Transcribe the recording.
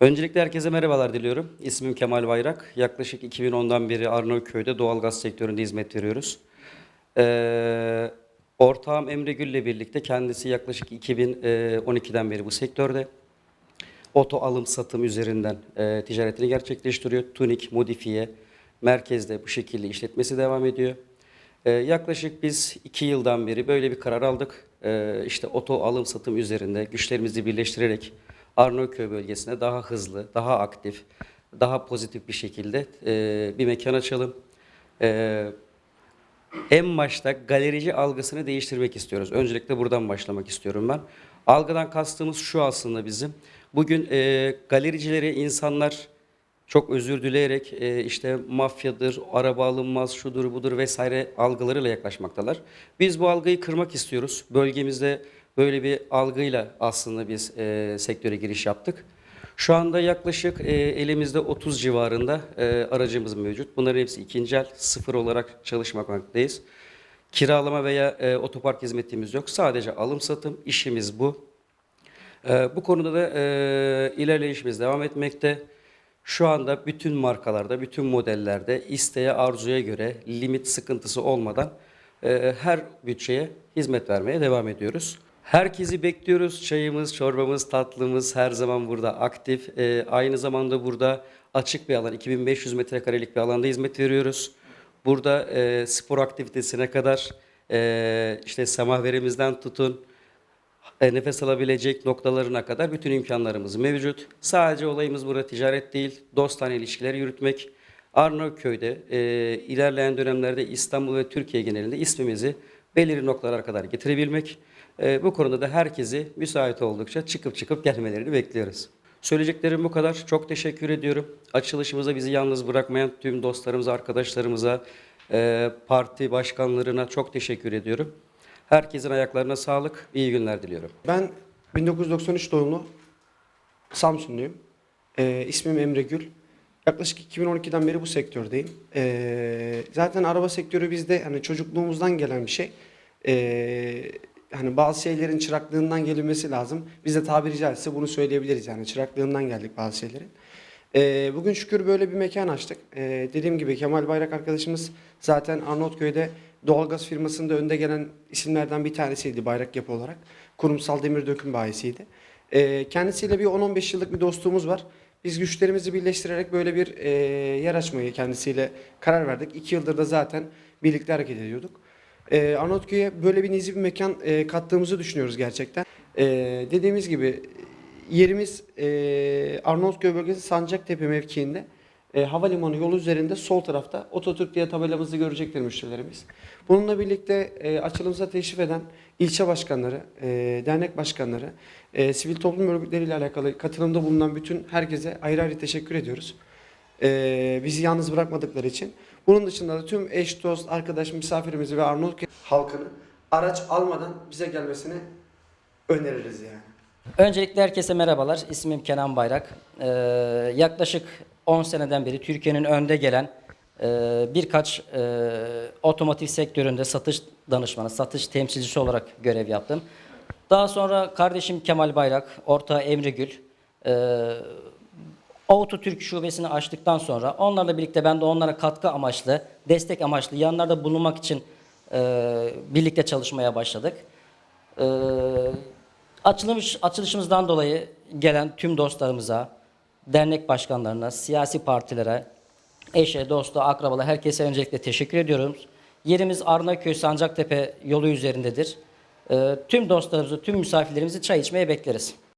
Öncelikle herkese merhabalar diliyorum. İsmim Kemal Bayrak. Yaklaşık 2010'dan beri Arnavutköy'de doğalgaz sektöründe hizmet veriyoruz. Ee, ortağım Emre Gül'le birlikte kendisi yaklaşık 2012'den beri bu sektörde. Oto alım satım üzerinden e, ticaretini gerçekleştiriyor. Tunik, modifiye, merkezde bu şekilde işletmesi devam ediyor. Ee, yaklaşık biz iki yıldan beri böyle bir karar aldık. Ee, işte oto alım satım üzerinde güçlerimizi birleştirerek Arnavutköy bölgesine daha hızlı, daha aktif, daha pozitif bir şekilde e, bir mekan açalım. Ee, en başta galerici algısını değiştirmek istiyoruz. Öncelikle buradan başlamak istiyorum ben. Algıdan kastımız şu aslında bizim. Bugün e, galericilere insanlar çok özür dileyerek e, işte mafyadır, araba alınmaz, şudur budur vesaire algılarıyla yaklaşmaktalar. Biz bu algıyı kırmak istiyoruz. Bölgemizde böyle bir algıyla aslında biz e, sektöre giriş yaptık. Şu anda yaklaşık e, elimizde 30 civarında e, aracımız mevcut. Bunların hepsi ikinci el, sıfır olarak çalışmaktayız. Kiralama veya e, otopark hizmetimiz yok. Sadece alım satım işimiz bu. Ee, bu konuda da e, ilerleyişimiz devam etmekte. Şu anda bütün markalarda, bütün modellerde isteğe, arzuya göre limit sıkıntısı olmadan e, her bütçeye hizmet vermeye devam ediyoruz. Herkesi bekliyoruz. Çayımız, çorbamız, tatlımız her zaman burada aktif. E, aynı zamanda burada açık bir alan, 2500 metrekarelik bir alanda hizmet veriyoruz. Burada e, spor aktivitesine kadar e, işte semahverimizden tutun, e, nefes alabilecek noktalarına kadar bütün imkanlarımız mevcut. Sadece olayımız burada ticaret değil, dostane ilişkiler yürütmek. Arnavutköy'de e, ilerleyen dönemlerde İstanbul ve Türkiye genelinde ismimizi belirli noktalara kadar getirebilmek. E, bu konuda da herkesi müsait oldukça çıkıp çıkıp gelmelerini bekliyoruz. Söyleyeceklerim bu kadar. Çok teşekkür ediyorum. Açılışımıza bizi yalnız bırakmayan tüm dostlarımıza, arkadaşlarımıza, e, parti başkanlarına çok teşekkür ediyorum. Herkesin ayaklarına sağlık, iyi günler diliyorum. Ben 1993 doğumlu Samsunluyum. Ee, ismim Emre Gül. Yaklaşık 2012'den beri bu sektördeyim. Ee, zaten araba sektörü bizde hani çocukluğumuzdan gelen bir şey. Ee, hani bazı şeylerin çıraklığından gelinmesi lazım. Biz de tabiri caizse bunu söyleyebiliriz yani çıraklığından geldik bazı şeylerin. Ee, bugün şükür böyle bir mekan açtık. Ee, dediğim gibi Kemal Bayrak arkadaşımız zaten Arnavutköy'de doğalgaz firmasında önde gelen isimlerden bir tanesiydi bayrak yapı olarak. Kurumsal demir döküm bayisiydi. Ee, kendisiyle bir 10-15 yıllık bir dostluğumuz var. Biz güçlerimizi birleştirerek böyle bir e, yer açmayı kendisiyle karar verdik. İki yıldır da zaten birlikte hareket ediyorduk. Ee, Arnavutköy'e böyle bir nezih bir mekan e, kattığımızı düşünüyoruz gerçekten. Ee, dediğimiz gibi yerimiz e, Arnavutköy bölgesi Sancaktepe mevkiinde. E, havalimanı yolu üzerinde sol tarafta Ototürk diye tabelamızı görecektir müşterilerimiz. Bununla birlikte e, açılımıza teşrif eden ilçe başkanları, e, dernek başkanları, e, sivil toplum örgütleriyle alakalı katılımda bulunan bütün herkese ayrı ayrı teşekkür ediyoruz. E, bizi yalnız bırakmadıkları için. Bunun dışında da tüm eş, dost, arkadaş, misafirimizi ve Arnavutköy halkını araç almadan bize gelmesini öneririz yani. Öncelikle herkese merhabalar. İsmim Kenan Bayrak. Ee, yaklaşık 10 seneden beri Türkiye'nin önde gelen e, birkaç e, otomotiv sektöründe satış danışmanı, satış temsilcisi olarak görev yaptım. Daha sonra kardeşim Kemal Bayrak, ortağı Emre Gül, e, Auto Türk şubesini açtıktan sonra onlarla birlikte ben de onlara katkı amaçlı, destek amaçlı yanlarda bulunmak için e, birlikte çalışmaya başladık. E, açılış, açılışımızdan dolayı gelen tüm dostlarımıza, dernek başkanlarına, siyasi partilere, eşe, dostu, akrabalara herkese öncelikle teşekkür ediyorum. Yerimiz Arnaköy Sancaktepe yolu üzerindedir. E, tüm dostlarımızı, tüm misafirlerimizi çay içmeye bekleriz.